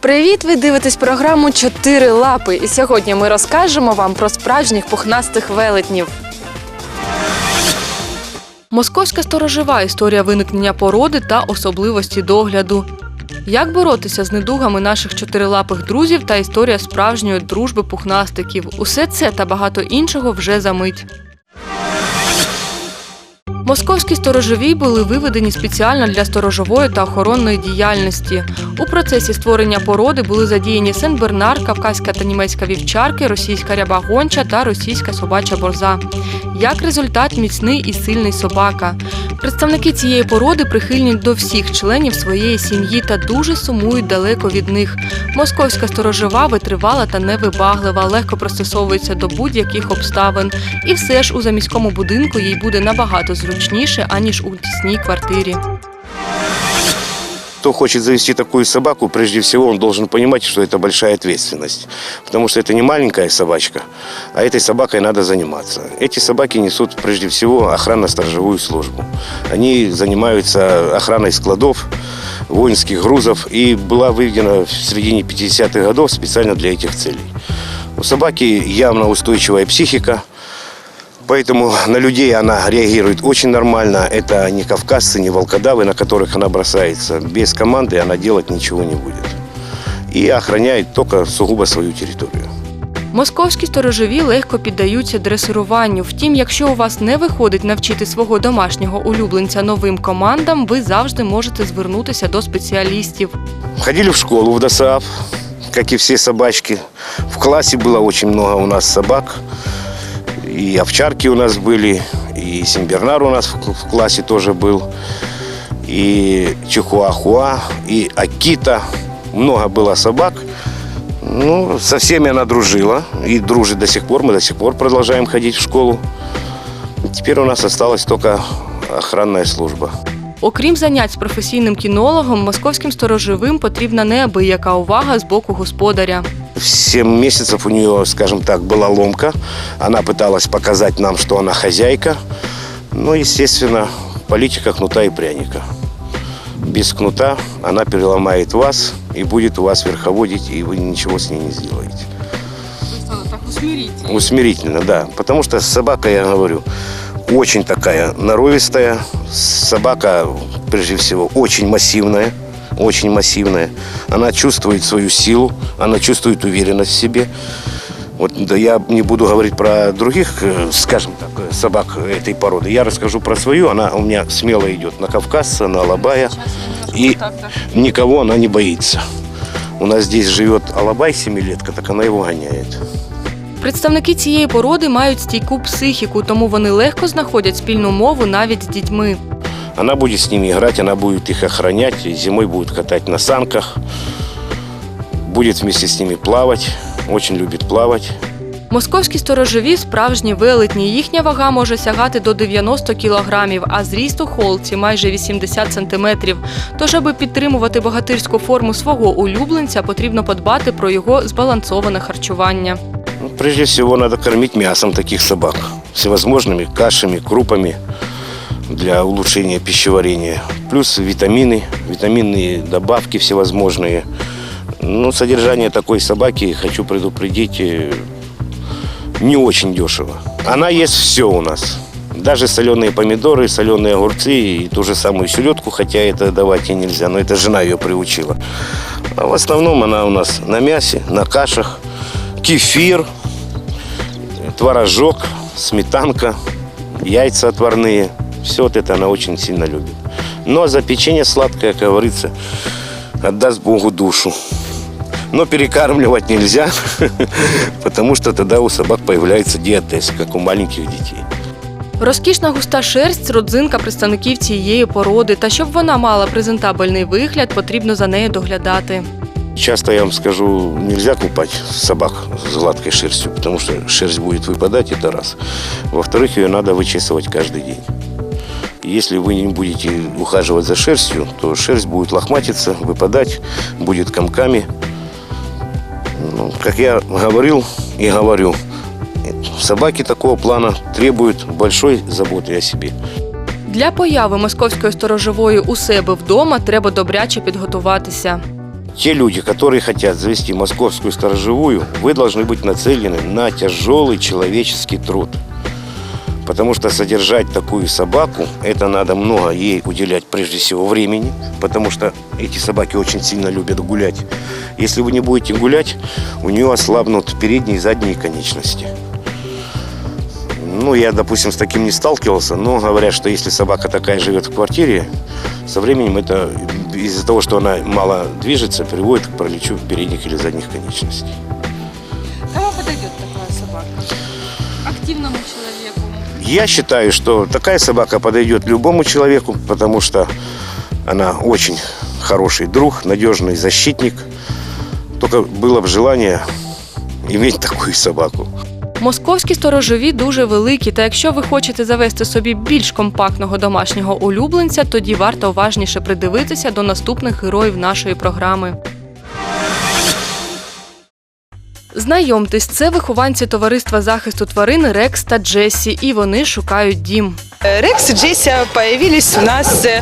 Привіт! Ви дивитесь програму Чотири лапи. І сьогодні ми розкажемо вам про справжніх пухнастих велетнів. Московська сторожова історія виникнення породи та особливості догляду. Як боротися з недугами наших чотирилапих друзів та історія справжньої дружби пухнастиків. Усе це та багато іншого вже за мить. Московські сторожові були виведені спеціально для сторожової та охоронної діяльності. У процесі створення породи були задіяні Сен-Бернар, кавказька та німецька вівчарки, російська ряба гонча та російська собача борза. Як результат, міцний і сильний собака. Представники цієї породи прихильні до всіх членів своєї сім'ї та дуже сумують далеко від них. Московська сторожова витривала та невибаглива, легко пристосовується до будь-яких обставин. І все ж у заміському будинку їй буде набагато зручніше, аніж у тісній квартирі. Кто хочет завести такую собаку, прежде всего он должен понимать, что это большая ответственность. Потому что это не маленькая собачка, а этой собакой надо заниматься. Эти собаки несут прежде всего охранно-сторожевую службу. Они занимаются охраной складов, воинских грузов и была выведена в середине 50-х годов специально для этих целей. У собаки явно устойчивая психика, Поэтому на людей она реагирует очень нормально. Это не кавказцы, не волкодавы, на которых она бросается. Без команды она делать ничего не будет. И охраняет только сугубо свою территорию. Московські сторожові легко піддаються дресируванню. Втім, якщо у вас не виходить навчити свого домашнього улюбленця новим командам, ви завжди можете звернутися до спеціалістів. Ходили в школу в ДОСААФ, как и все собачки. В классе было очень много у нас собак. И овчарки у нас были, и Симбернар у нас в в классе тоже был, и Чихуахуа, и Акита. Много было собак. Ну, со всеми она дружила и дружит до сих пор. Мы до сих пор продолжаем ходить в школу. Теперь у нас осталась только охранная служба. Окрім занять з професійним кінологом, московським сторожовим потрібна неабияка увага з боку господаря. В 7 месяцев у нее, скажем так, была ломка. Она пыталась показать нам, что она хозяйка. Но, естественно, политика кнута и пряника. Без кнута она переломает вас и будет у вас верховодить, и вы ничего с ней не сделаете. Так усмиріть. Усмирительно, да. Потому что собака, я говорю, очень такая норовистая. Собака, прежде всего, очень массивная. Очень массивная. Она чувствует свою силу, она чувствует уверенность в себе. Вот да, я не буду говорить про других, э, скажем так, э, собак этой породы. Я расскажу про свою. Она у меня смело идет на кавказца, на алабая. И никого она не боится. У нас здесь живет алабай семилетка, так она его гоняет. Представники цієї породи мають стійку психіку, тому вони легко знаходять спільну мову навіть з дітьми. Она будет с ними играть, она будет их охранять, зимой будет катать на санках, будет вместе с ними плавать, очень любит плавать. Московські сторожові справжні велетні. Їхня вага може сягати до 90 кілограмів, а зріст у холці майже 80 сантиметрів. Тож, аби підтримувати богатирську форму свого улюбленця, потрібно подбати про його збалансоване харчування. Ну, прежде всего, надо кормить мясом таких собак, всевозможными кашами, крупами для улучшения пищеварения. Плюс витамины, витаминные добавки всевозможные. Ну, содержание такой собаки, хочу предупредить, э, не очень дешево. Она ест все у нас. Даже соленые помидоры, соленые огурцы и ту же самую селедку, хотя это давать ей нельзя, но это жена ее приучила. А в основном она у нас на мясе, на кашах, кефир, творожок, сметанка, яйца отварные. Все вот это она очень сильно любит. Но за печенье сладкое, как говорится, отдаст Богу душу. Но перекармливать нельзя, потому что тогда у собак появляется диатез, как у маленьких детей. Розкішна густа шерсть родзинка представників цієї породи. Та щоб вона мала презентабельний вигляд, потрібно за нею доглядати. Часто, я вам скажу, нельзя купать собак с гладкой шерстью, потому что шерсть будет выпадать, это раз. Во-вторых, ее надо вычесывать каждый день. Если вы не будете ухаживать за шерстью, то шерсть будет лохматиться, выпадать, будет комками. Ну, как я говорил и говорю, собаки такого плана требуют большой заботы о себе. Для появи московської сторожової у себе вдома треба добряче підготуватися. те люди, которые хотят завести московскую сторожевую, вы должны быть нацелены на тяжелый человеческий труд. Потому что содержать такую собаку, это надо много ей уделять прежде всего времени, потому что эти собаки очень сильно любят гулять. Если вы не будете гулять, у нее ослабнут передние и задние конечности. Ну, я, допустим, с таким не сталкивался, но говорят, что если собака такая живет в квартире, со временем это из-за того, что она мало движется, приводит к параличу передних или задних конечностей. Кому подойдет такая собака? Активному человеку. Я считаю, что такая собака подойдет любому человеку, потому что она очень хороший друг, надежный защитник. Только было бы желание иметь такую собаку. Московські сторожові дуже великі, та якщо ви хочете завести собі більш компактного домашнього улюбленця, тоді варто уважніше придивитися до наступних героїв нашої програми. Знайомтесь, це вихованці товариства захисту тварин Рекс та Джесі, і вони шукають дім. Рекс и Джеся появились у нас э,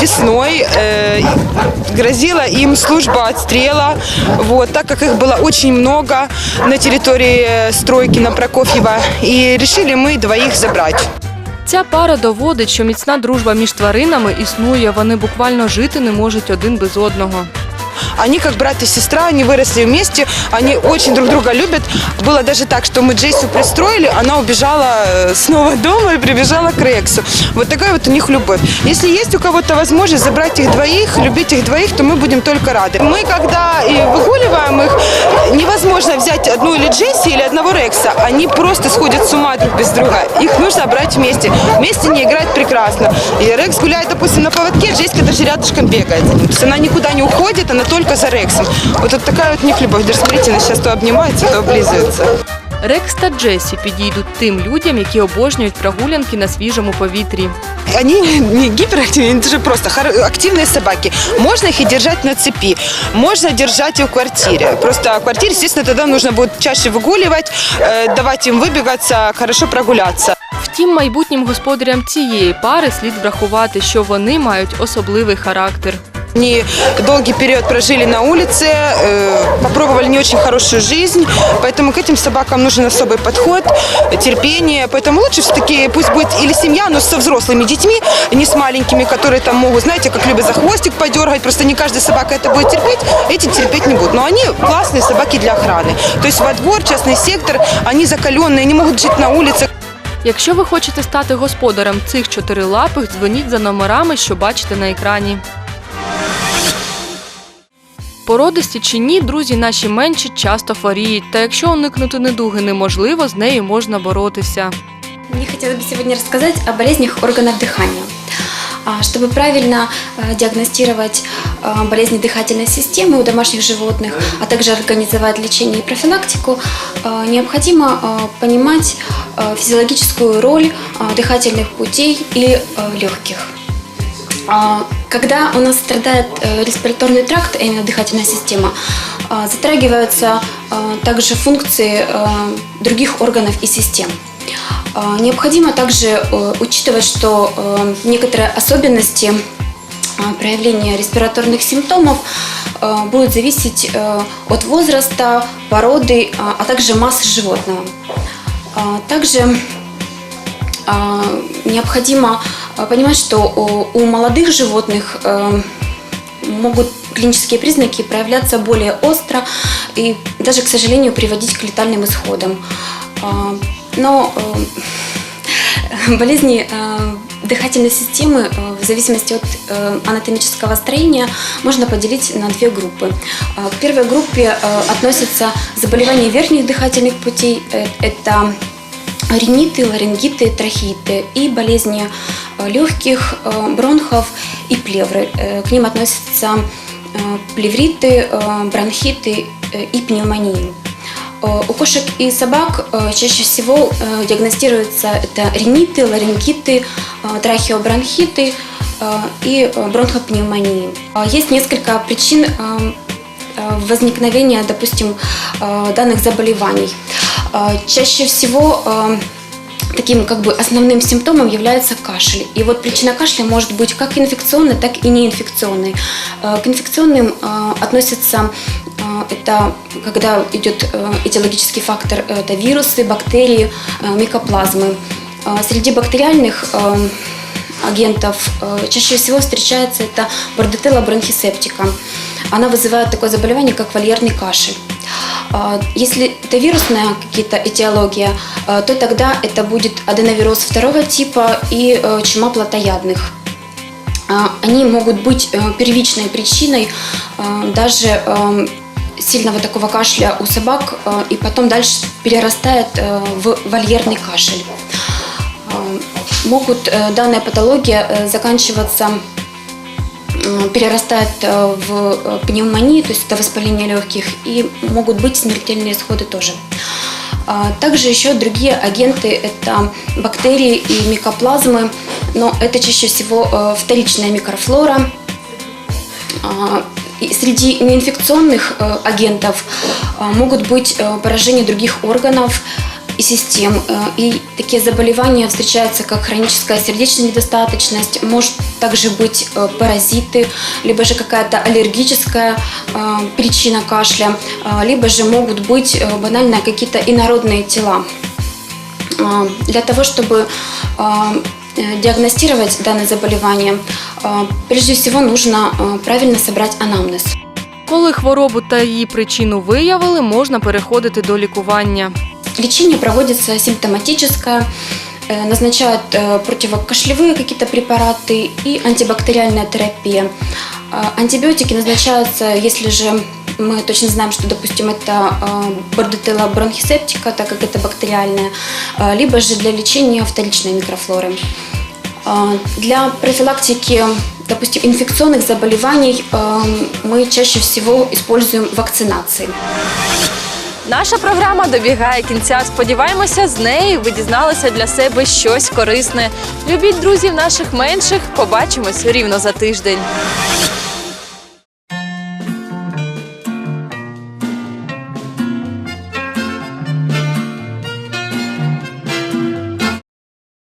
весной. Э, Грозила им служба отстрела, вот, так как их было очень много на территории э, стройки на Прокофьева. И решили мы двоих забрать. Ця пара доводить, що міцна дружба між тваринами існує. Вони буквально жити не можуть один без одного. Они как брат и сестра, они выросли вместе, они очень друг друга любят. Было даже так, что мы Джессу пристроили, она убежала э, снова дома и прибежала к Рексу. Вот такая вот у них любовь. Если есть у кого-то возможность забрать их двоих, любить их двоих, то мы будем только рады. Мы, когда и выгуливаем их, невозможно взять одну или Джесси, или одного Рекса. Они просто сходят с ума друг без друга. Их нужно брать вместе. Вместе они играют прекрасно. И Рекс гуляет, допустим, на поводке, Джессика даже рядышком бегает. То есть она никуда не уходит, она только за Рексом. Вот, вот такая вот у них любовь. Даже смотрите, она сейчас то обнимается, то облизывается. Рекс та Джесі підійдуть тим людям, які обожнюють прогулянки на свіжому повітрі. Они не гиперактивные, они даже просто хоро- активные собаки. Можно их и держать на цепи, можно держать и в квартире. Просто в квартире, естественно, тогда нужно будет чаще выгуливать, э, давать им выбегаться, хорошо прогуляться. Втім, майбутнім господарям цієї пари слід врахувати, що вони мають особливий характер. Они долгий период прожили на улице, э, попробовали не очень хорошую жизнь, поэтому к этим собакам нужен особый подход, терпение. Поэтому лучше все-таки пусть будет или семья, но со взрослыми детьми, не с маленькими, которые там могут, знаете, как любят за хвостик подергать. Просто не каждая собака это будет терпеть, эти терпеть не будут. Но они классные собаки для охраны. То есть во двор, частный сектор, они закаленные, они могут жить на улице. Якщо ви хочете стати господарем цих чотирилапих, дзвоніть за номерами, що бачите на екрані. Породисті чи ні, друзі наші менші часто хворіють, та якщо уникнути недуги неможливо, з нею можна боротися. Мне хотелось бы сегодня рассказать о болезнях органов дыхания. А, Чтобы правильно э, диагностировать э, болезни дыхательной системы у домашних животных, а также организовать лечение и профилактику, э, необходимо э, понимать э, физиологическую роль э, дыхательных путей и э, легких. А, Когда у нас страдает э, респираторный тракт, а именно дыхательная система, э, затрагиваются также функции э, других органов и систем. А, Необходимо также э, учитывать, что некоторые особенности а, проявления респираторных симптомов будут зависеть от возраста, породы, а а также массы животного. А, Также а, необходимо а, понимать, что у молодых животных э, могут клинические признаки проявляться более остро и даже, к сожалению, приводить к летальным исходам. А, Но э, болезни э, дыхательной системы в зависимости от анатомического строения можно поделить на две группы. А, К первой группе относятся заболевания верхних дыхательных путей. Это риниты, ларингиты, трахеиты и болезни э, легких, э, бронхов и плевры. Э, К ним относятся плевриты, бронхиты и пневмонии. У кошек и собак чаще всего диагностируются это риниты, ларингиты, трахеобронхиты и бронхопневмонии. Есть несколько причин возникновения, допустим, данных заболеваний. Э, Чаще всего э, таким как бы основным симптомом является кашель. И вот причина кашля может быть как инфекционной, так и неинфекционной. Э, К инфекционным э, относятся э, это когда идет э, этиологический фактор, это вирусы, бактерии, микоплазмы. Э, Среди бактериальных э, агентов чаще всего встречается это бордетелла бронхисептика. Она вызывает такое заболевание, как вольерный кашель. А, Если это вирусная какие-то этиология, э, то тогда это будет аденовироз второго типа и э, чума плотоядных. А, Они могут быть э, первичной причиной даже э, сильного такого кашля у собак и потом дальше перерастает э, в вольерный кашель. Э, Могут данная патология заканчиваться м, перерастает э, в э, пневмонию, то есть это воспаление легких, и могут быть смертельные исходы тоже. А, Также еще другие агенты – это бактерии и микоплазмы, но это чаще всего э, вторичная микрофлора. А, и Среди неинфекционных агентов э, могут быть поражения других органов и систем. Э, И такие заболевания встречаются, как хроническая сердечная недостаточность, может также быть э, паразиты, либо же какая-то аллергическая э, причина кашля, э, либо же могут быть э, банально какие-то инородные тела. А, Для того, чтобы а, э, диагностировать данное заболевание, а, прежде всего нужно а, правильно собрать анамнез. Коли хворобу та її причину виявили, можна переходити до лікування. Лечение проводится симптоматическое, э, назначают э, противокашлевые какие-то препараты и антибактериальная терапия. А, Антибиотики назначаются, если же мы точно знаем, что, допустим, это бордетелла бронхисептика, так как это бактериальная, либо же для лечения вторичной микрофлоры. А, Для профилактики, допустим, инфекционных заболеваний мы чаще всего используем вакцинации. Наша програма добігає кінця. Сподіваємося, з неї ви дізналися для себе щось корисне. Любіть друзів наших менших. Побачимось рівно за тиждень.